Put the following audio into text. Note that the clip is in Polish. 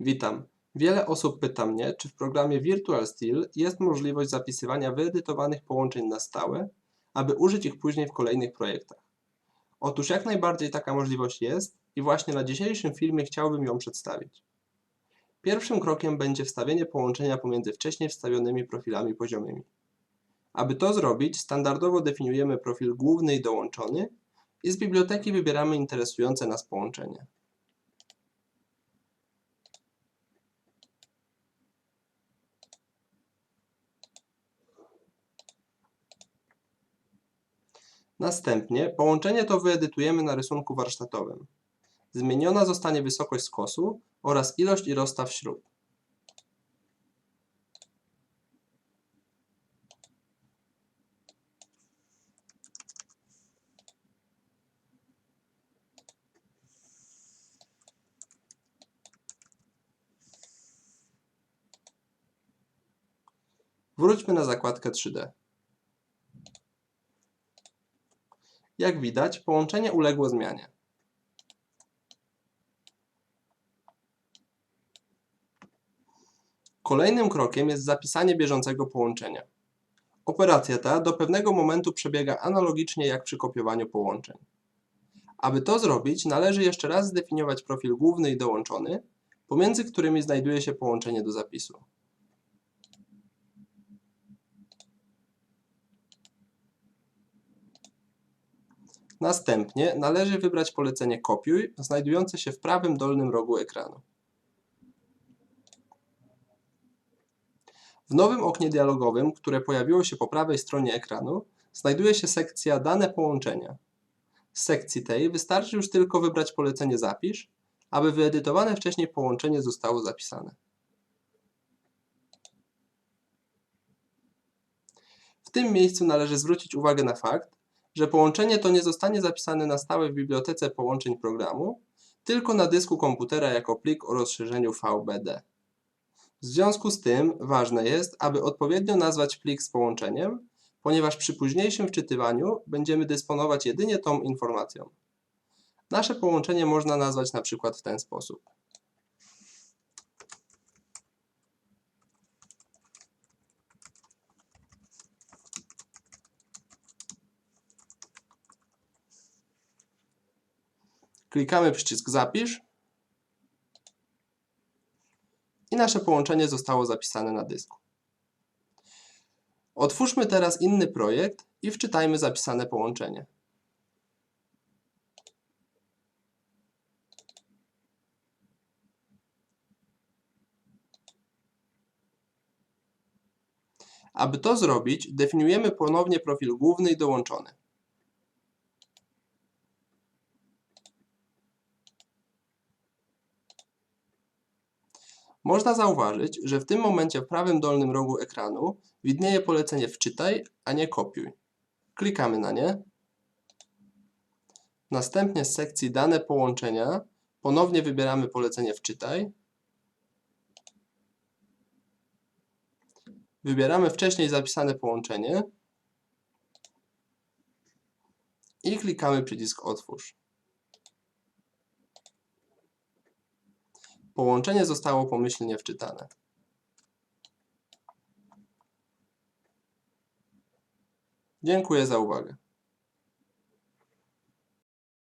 Witam. Wiele osób pyta mnie, czy w programie Virtual Steel jest możliwość zapisywania wyedytowanych połączeń na stałe, aby użyć ich później w kolejnych projektach. Otóż jak najbardziej taka możliwość jest i właśnie na dzisiejszym filmie chciałbym ją przedstawić. Pierwszym krokiem będzie wstawienie połączenia pomiędzy wcześniej wstawionymi profilami poziomymi. Aby to zrobić, standardowo definiujemy profil główny i dołączony i z biblioteki wybieramy interesujące nas połączenie. Następnie połączenie to wyedytujemy na rysunku warsztatowym. Zmieniona zostanie wysokość skosu oraz ilość i rozstaw śrub. Wróćmy na zakładkę 3D. Jak widać, połączenie uległo zmianie. Kolejnym krokiem jest zapisanie bieżącego połączenia. Operacja ta do pewnego momentu przebiega analogicznie jak przy kopiowaniu połączeń. Aby to zrobić, należy jeszcze raz zdefiniować profil główny i dołączony, pomiędzy którymi znajduje się połączenie do zapisu. Następnie należy wybrać polecenie Kopiuj, znajdujące się w prawym dolnym rogu ekranu. W nowym oknie dialogowym, które pojawiło się po prawej stronie ekranu, znajduje się sekcja Dane połączenia. Z sekcji tej wystarczy już tylko wybrać polecenie Zapisz, aby wyedytowane wcześniej połączenie zostało zapisane. W tym miejscu należy zwrócić uwagę na fakt, że połączenie to nie zostanie zapisane na stałe w bibliotece połączeń programu, tylko na dysku komputera jako plik o rozszerzeniu VBD. W związku z tym ważne jest, aby odpowiednio nazwać plik z połączeniem, ponieważ przy późniejszym wczytywaniu będziemy dysponować jedynie tą informacją. Nasze połączenie można nazwać na przykład w ten sposób. Klikamy przycisk Zapisz i nasze połączenie zostało zapisane na dysku. Otwórzmy teraz inny projekt i wczytajmy zapisane połączenie. Aby to zrobić, definiujemy ponownie profil główny i dołączony. Można zauważyć, że w tym momencie w prawym dolnym rogu ekranu widnieje polecenie Wczytaj, a nie Kopiuj. Klikamy na nie. Następnie z sekcji Dane połączenia ponownie wybieramy polecenie Wczytaj. Wybieramy wcześniej zapisane połączenie i klikamy przycisk Otwórz. Połączenie zostało pomyślnie wczytane. Dziękuję za uwagę.